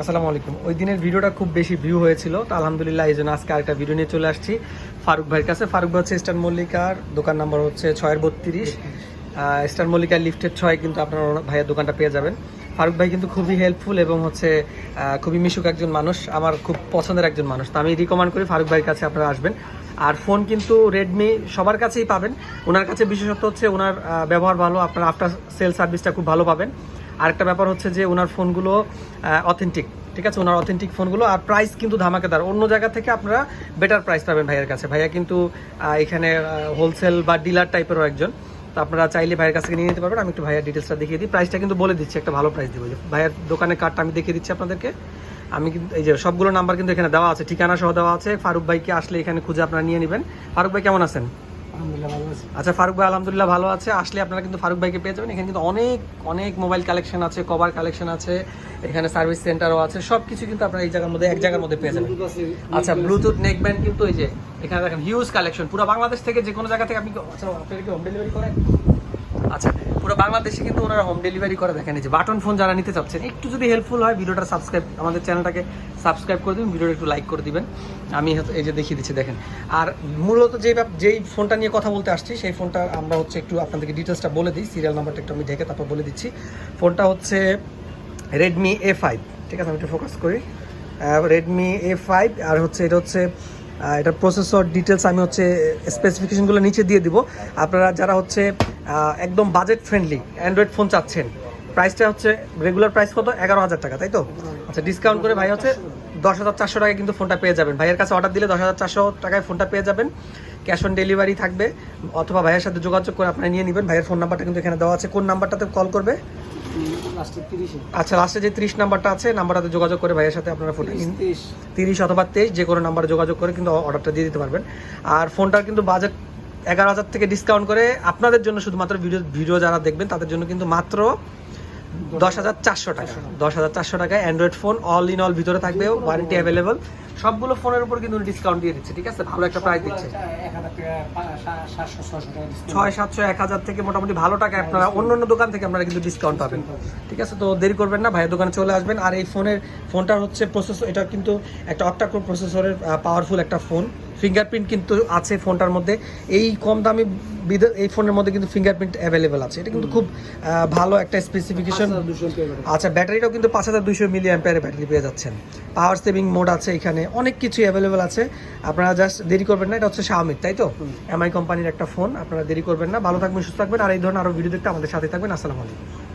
আসসালামু আলাইকুম। ওই দিনের ভিডিওটা খুব বেশি ভিউ হয়েছিল, তো আলহামদুলিল্লাহ এই জন্য আজকে আরেকটা ভিডিও নিয়ে চলে আসছি ফারুক ভাইয়ের কাছে। ফারুক ভাই হচ্ছে স্টার মল্লিকার দোকান নাম্বার হচ্ছে ছয়ের বত্রিশ। স্টার মল্লিকার লিফটের ছয় কিন্তু আপনার ভাইয়ের দোকানটা পেয়ে যাবেন। ফারুক ভাই কিন্তু খুবই হেল্পফুল এবং হচ্ছে খুবই মিশুক একজন মানুষ, আমার খুব পছন্দের একজন মানুষ। তো আমি রিকমেন্ড করি ফারুক ভাইয়ের কাছে আপনারা আসবেন। আর ফোন কিন্তু রেডমি সবার কাছেই পাবেন। ওনার কাছে বিশেষত হচ্ছে ওনার ব্যবহার ভালো, আপনার আফটার সেল সার্ভিসটা খুব ভালো পাবেন। আরেকটা ব্যাপার হচ্ছে যে ওনার ফোনগুলো অথেন্টিক ঠিক আছে? ওনার অথেন্টিক ফোনগুলো আর প্রাইস কিন্তু ধামাকেদার। অন্য জায়গা থেকে আপনারা বেটার প্রাইস পাবেন ভাইয়ের কাছে। ভাইয়া কিন্তু এখানে হোলসেল বা ডিলার টাইপেরও একজন। তো আপনারা চাইলে ভাইয়ের কাছ থেকে নিয়ে নিতে পারবেন। আমি একটু ভাইয়ের ডিটেলসটা দেখিয়ে দিই। প্রাইসটা কিন্তু বলে দিচ্ছি, একটা ভালো প্রাইস দিব। ভাইয়ের দোকানের কার্ডটা আমি দেখিয়ে দিচ্ছি আপনাদেরকে। আমি কিন্তু এই যে সবগুলো নাম্বার কিন্তু এখানে দেওয়া আছে। ঠিকানা সহ দেওয়া আছে। ফারুক ভাইকে আসলে এখানে খুঁজে আপনারা নিয়ে নেবেন। ফারুক ভাই, কেমন আছেন? আচ্ছা ফারুক ভাই আলহামদুলিল্লাহ ভালো আছে। আসলে আপনারা কিন্তু ফারুক ভাইকে পেয়ে যাবেন। এখানে কিন্তু অনেক অনেক মোবাইল কালেকশন আছে কভার কালেকশন আছে এখানে সার্ভিস সেন্টারও আছে। সব কিছু কিন্তু আপনারা এই জায়গার মধ্যে এক জায়গার মধ্যে পেয়ে যাবেন। আচ্ছা ব্লুটুথ নেক ব্যান্ড কিন্তু এই যে এখানে দেখেন হিউজ কালেকশন পুরো বাংলাদেশ থেকে যে কোনো জায়গা থেকে আপনি আচ্ছা আপনারা কি হোম ডেলিভারি করেন? আচ্ছা পুরো বাংলাদেশে কিন্তু ওনারা হোম ডেলিভারি করে দেখেন যে বাটন ফোন যারা নিতে চাচ্ছেন একটু যদি হেল্পফুল হয় ভিডিওটা সাবস্ক্রাইব আমাদের চ্যানেলটাকে সাবস্ক্রাইব করে দিবেন ভিডিওটা একটু লাইক করে দিবেন। আমি এই যে দেখিয়ে দিচ্ছি, দেখেন। আর মূলত যে যেই ফোনটা নিয়ে কথা বলতে আসছি, সেই ফোনটা আমরা হচ্ছে একটু আপনাদেরকে ডিটেলসটা বলে দিই সিরিয়াল নাম্বারটা একটু আমি ঢেকে তারপর বলে দিচ্ছি। ফোনটা হচ্ছে রেডমি এ ফাইভ ঠিক আছে? আমি একটু ফোকাস করি। রেডমি এ ফাইভ আর হচ্ছে এটা হচ্ছে এটার প্রসেসর ডিটেলস আমি হচ্ছে স্পেসিফিকেশনগুলো নিচে দিয়ে দিব। আপনারা যারা হচ্ছে একদম বাজেট ফ্রেন্ডলি অ্যান্ড্রয়েড ফোন চাচ্ছেন প্রাইসটা হচ্ছে রেগুলার প্রাইস কত? এগারো হাজার টাকা, তাই তো? আচ্ছা ডিসকাউন্ট করে ভাই হচ্ছে দশ হাজার চারশো টাকায় কিন্তু ফোনটা পেয়ে যাবেন। ভাইয়ের কাছে অর্ডার দিলে দশ হাজার চারশো টাকায় ফোনটা পেয়ে যাবেন। ক্যাশ অন ডেলিভারি থাকবে, অথবা ভাইয়ের সাথে যোগাযোগ করে আপনারা নিয়ে নেবেন। ভাইয়ের ফোন নাম্বারটা কিন্তু এখানে দেওয়া আছে। কোন নাম্বারটাতে কল করবে। আচ্ছা লাস্টে যে ত্রিশ নাম্বারটা আছে নাম্বারটাতে যোগাযোগ করে ভাইয়ের সাথে আপনারা তেইশ। তিরিশ অথবা তেইশ যে কোনো নাম্বারে যোগাযোগ করে কিন্তু অর্ডারটা দিয়ে দিতে পারবেন। আর ফোনটার কিন্তু বাজেট এগারো হাজার থেকে ডিসকাউন্ট করে আপনাদের জন্য শুধুমাত্র ভিডিও ভিডিও যারা দেখবেন তাদের জন্য কিন্তু মাত্র দশ হাজার চারশো টাকা। দশ হাজার চারশো টাকায় android phone all in all ভিতরে থাকবে ওয়ারেন্টি অ্যাভেলেবল সবগুলো ফোনের উপর কিন্তু ডিসকাউন্ট দিয়ে দিচ্ছে ঠিক আছে? ভালো একটা প্রাইস দিচ্ছে। ছয় সাতশো এক হাজার থেকে মোটামুটি ভালো টাকা আপনারা অন্য অন্য দোকান থেকে আপনারা কিন্তু ডিসকাউন্ট পাবেন। ঠিক আছে? তো দেরি করবেন না ভাইয়ের দোকানে চলে আসবেন। আর এই ফোনের ফোনটার হচ্ছে প্রসেসর এটা কিন্তু একটা অক্টাকোর প্রসেসরের পাওয়ারফুল একটা ফোন ফিঙ্গারপ্রিন্ট কিন্তু আছে ফোনটার মধ্যে। এই কম দামি এই ফোনের মধ্যে কিন্তু ফিঙ্গারপ্রিন্ট অ্যাভেলেবেল আছে। এটা কিন্তু খুব ভালো একটা স্পেসিফিকেশন। আচ্ছা ব্যাটারিটাও কিন্তু পাঁচ হাজার দুইশো মিলি অ্যাম্পিয়ারের ব্যাটারি পেয়ে যাচ্ছেন। পাওয়ার সেভিং মোড আছে এখানে। অনেক কিছু অ্যাভেলেবেল আছে। আপনারা জাস্ট দেরি করবেন না এটা হচ্ছে শাওমির তাই তো? এমআই কোম্পানির একটা ফোন আপনারা দেরি করবেন না। ভালো থাকবেন সুস্থ থাকবেন। আর এই ধরনের আরও ভিডিও দেখতে আমাদের সাথে থাকবেন। আসসালামু আলাইকুম।